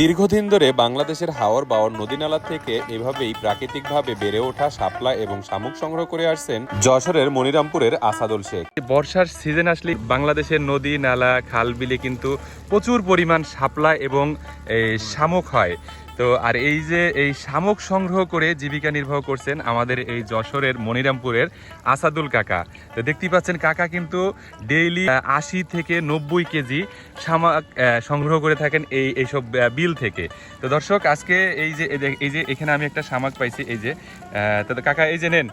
দীর্ঘদিন ধরে বাংলাদেশের হাওর বাওর নদীনালা থেকে এভাবেই প্রাকৃতিকভাবে বেড়ে ওঠা শাপলা এবং শামুক সংগ্রহ করে আসছেন যশোরের মনিরামপুরের আসাদুল শেখ। বর্ষার সিজন আসলে বাংলাদেশের নদী, নালা খাল বিলে কিন্তু প্রচুর পরিমাণ শাপলা এবং শামুক হয়। তো আর এই যে এই শামুক সংগ্রহ করে জীবিকা নির্বাহ করছেন আমাদের এই যশোরের মনিরামপুরের আসাদুল কাকা। তো দেখতেই পাচ্ছেন কাকা কিন্তু ডেইলি আশি থেকে নব্বই কেজি শামাক সংগ্রহ করে থাকেন এই, এইসব বিল থেকে। তো দর্শক, আজকে এই যে, এই যে- এখানে আমি একটা শামাক পাইছি, এই যে তো কাকা, এই যে নেন।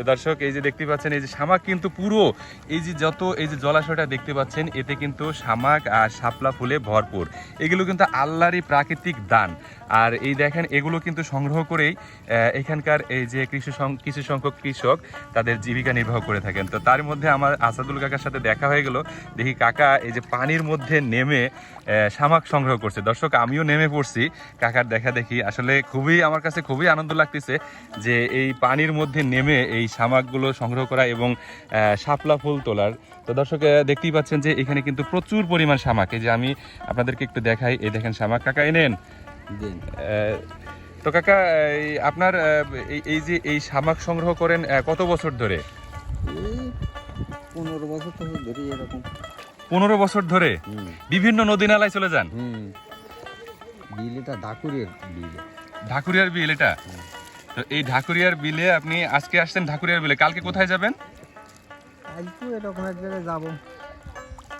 তো দর্শক, এই যে দেখতে পাচ্ছেন, এই যে শামাক কিন্তু পুরো, এই যে যত, এই যে জলাশয়টা দেখতে পাচ্ছেন, এতে কিন্তু শামাক আর শাপলা ফুলে ভরপুর। এগুলো কিন্তু আল্লাহরই প্রাকৃতিক দান। আর এই দেখেন, এগুলো কিন্তু সংগ্রহ করেই এখানকার এই যে কৃষি কিছু সংখ্যক কৃষক তাদের জীবিকা নির্বাহ করে থাকেন। তো তার মধ্যে আমার আসাদুল কাকার সাথে দেখা হয়ে গেল। দেখি কাকা এই যে পানির মধ্যে নেমে শামাক সংগ্রহ করছে। দর্শক, আমিও নেমে পড়ছি কাকার দেখা দেখি। আসলে খুবই, আমার কাছে খুবই আনন্দ লাগতেছে যে এই পানির মধ্যে নেমে এই শামাকগুলো সংগ্রহ করা এবং শাপলা ফুল তোলার। তো দর্শক দেখতেই পাচ্ছেন যে এখানে কিন্তু প্রচুর পরিমাণ শামাক এই যে আমি আপনাদেরকে একটু দেখাই এই দেখেন শামাক কাকা এনেন তো কাকা আপনার এই- এই যে এই শামাক সংগ্রহ করেন কত বছর ধরে? পনেরো বছর থেকে এরকম। পনেরো বছর ধরে? বিভিন্ন নদী নালায় চলে যান? বিল এটা বিল। ঢাকুরিয়ার বিল এটা? তো এই ঢাকুরিয়ার বিলে আপনি আজকে আসছেন ঢাকুরিয়ার বিলে। কালকে কোথায় যাবেন? আজকে এরকম এক জায়গায় যাব।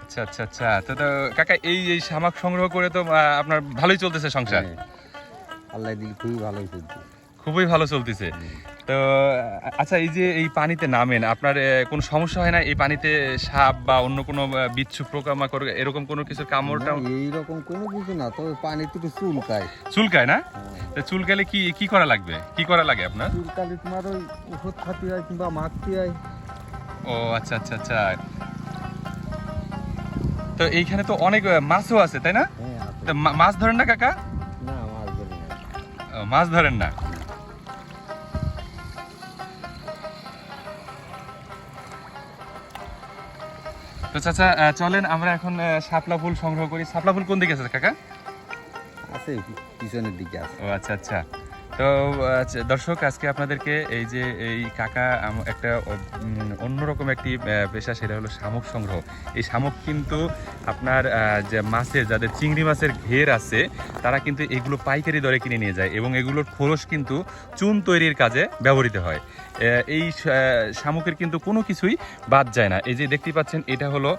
আচ্ছা আচ্ছা আচ্ছা। তো তো কাকা এই এই শামাক সংগ্রহ করে তো আপনার ভালোই চলতেছে সংসার। হ্যাঁ। আল্লাহ দিল খুবই ভালোই চলছে খুবই ভালো চলতেছে। তো আচ্ছা এই যে এই পানিতে নামেন আপনার কোনো সমস্যা হয় না? এই পানিতে সাপ বা অন্য কোনো বিচ্ছু পোকামাকড় এরকম কোনো কিছু কামড়টা এইরকম কোনো কিছু না তবে পানি থেকে চুলকায়। চুলকায় না? হ্যাঁ। তো চুলকালে কি কি করা লাগবে? কি করা লাগে আপনার? চুলকালে তোমার ওই ওষুধ খাতে হয় কিংবা মাখতে হয়। ও আচ্ছা আচ্ছা আচ্ছা। তো এইখানে তো অনেক মাছও আছে তাই না? হ্যাঁ মাছ ধরেন না কাকা? না মাছ ধরি না। মাছ ধরেন না। তো চাচা চলেন আমরা এখন শাপলা ফুল সংগ্রহ করি। শাপলা ফুল কোন দিকে আছে কাকা? আছে পিছনের দিকে আছে। ও আচ্ছা আচ্ছা। তো আচ্ছা, দর্শক আজকে আপনাদেরকে এই যে এই কাকা একটা অন্যরকম একটি পেশা সেটা হলো শামুক সংগ্রহ। এই শামুক কিন্তু আপনার যে মাছের যাদের চিংড়ি মাছের ঘের আছে তারা কিন্তু এগুলো পাইকারি দরে কিনে নিয়ে যায় এবং এগুলোর খোলস কিন্তু চুন তৈরির কাজে ব্যবহৃত হয়। এই শামুকের কিন্তু কোনো কিছুই বাদ যায় না। এই যে দেখতে পাচ্ছেন এটা হলো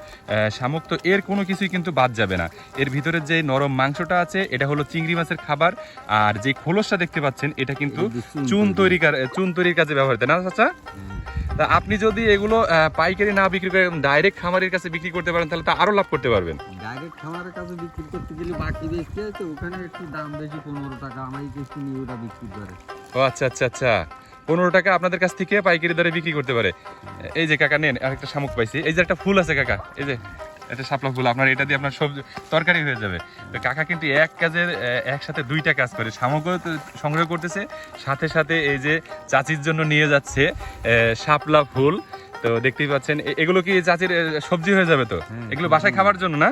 শামুক। তো এর কোনো কিছুই কিন্তু বাদ যাবে না। এর ভিতরে যে নরম মাংসটা আছে এটা হলো চিংড়ি মাছের খাবার। আর যে খোলসটা দেখতে পাচ্ছেন এটা কিন্তু চুন তৈরি। চুন তৈরির কাজে ব্যবহৃত না চাচা? তা আপনি যদি এগুলো পাইকারি না বিক্রি করে ডাইরেক্ট খামারের কাছে বিক্রি করতে পারেন তাহলে তো আরও লাভ করতে পারবেন। ডাইরেক্ট খামারের কাছে বিক্রি করতে গেলে বাকি ওখানে একটু দাম বেশি পনেরো টাকা। কিছু নিয়ে ওটা বিক্রি করে। ও আচ্ছা আচ্ছা আচ্ছা। পনেরো টাকা আপনাদের কাছ থেকে পাইকারি দরে বিক্রি করতে পারে। এই যে কাকা নেন আরেকটা শামুক পাইছি। এই যে একটা ফুল আছে কাকা। এই যে একটা শাপলা ফুল আপনার এটা দিয়ে আপনার সবজি তরকারি হয়ে যাবে। তো কাকা কিন্তু এক কাজের একসাথে দুইটা কাজ করে। সামগ্রী তো সংগ্রহ করতেছে সাথে সাথে এই যে চাচির জন্য নিয়ে যাচ্ছে আহ, শাপলা ফুল। তো দেখতেই পাচ্ছেন এগুলো কি চাচির সবজি হয়ে যাবে তো? এগুলো বাসায় খাবার জন্য না?